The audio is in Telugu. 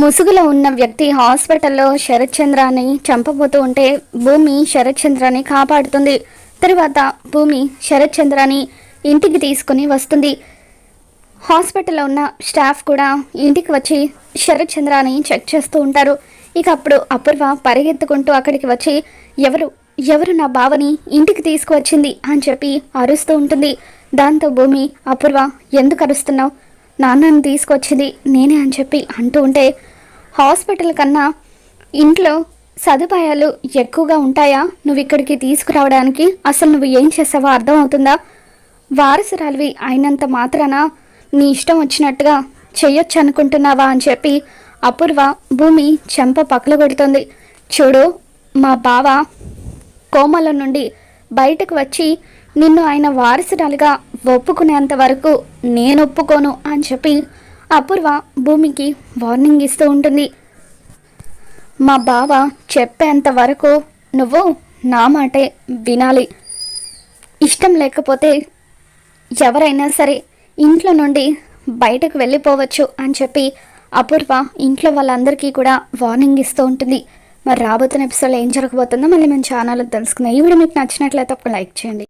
ముసుగులో ఉన్న వ్యక్తి హాస్పిటల్లో శరత్చంద్రాన్ని చంపబోతూ ఉంటే భూమి శరత్చంద్రాన్ని కాపాడుతుంది. తరువాత భూమి శరత్చంద్రాన్ని ఇంటికి తీసుకుని వస్తుంది. హాస్పిటల్లో ఉన్న స్టాఫ్ కూడా ఇంటికి వచ్చి శరత్చంద్రాన్ని చెక్ చేస్తూ ఉంటారు. ఇక అప్పుడు అపూర్వ పరిగెత్తుకుంటూ అక్కడికి వచ్చి ఎవరు ఎవరు నా బావని ఇంటికి తీసుకువచ్చింది? అని చెప్పి అరుస్తూ ఉంటుంది. దాంతో భూమి అపూర్వ ఎందుకు అరుస్తున్నావు? నాన్నని తీసుకొచ్చింది నేనే అని చెప్పి అంటూ ఉంటే హాస్పిటల్ కన్నా ఇంట్లో సదుపాయాలు ఎక్కువగా ఉంటాయా? నువ్వు ఇక్కడికి తీసుకురావడానికి అసలు నువ్వు ఏం చేసావో అర్థమవుతుందా? వారసురాలివి అయినంత మాత్రాన నీ ఇష్టం వచ్చినట్టుగా చెయ్యొచ్చు అనుకుంటున్నావా అని చెప్పి అపూర్వ భూమి చెంప పక్కలగొడుతుంది చూడు మా బావ కోమల నుండి బయటకు వచ్చి నిన్ను ఆయన వారసురాలుగా ఒప్పుకునేంత వరకు నేను ఒప్పుకోను అని చెప్పి అపూర్వ భూమికి వార్నింగ్ ఇస్తూ ఉంటుంది. మా బావ చెప్పేంత వరకు నువ్వు నా మాటే వినాలి. ఇష్టం లేకపోతే ఎవరైనా సరే ఇంట్లో నుండి బయటకు వెళ్ళిపోవచ్చు అని చెప్పి అపూర్వ ఇంట్లో వాళ్ళందరికీ కూడా వార్నింగ్ ఇస్తూ ఉంటుంది. మరి రాబోతున్న ఎపిసోడ్లో ఏం జరగబోతుందో మళ్ళీ మన ఛానల్లో తెలుసుకుందాం. ఈ వీడియో మీకు నచ్చినట్లయితే ఒక లైక్ చేయండి.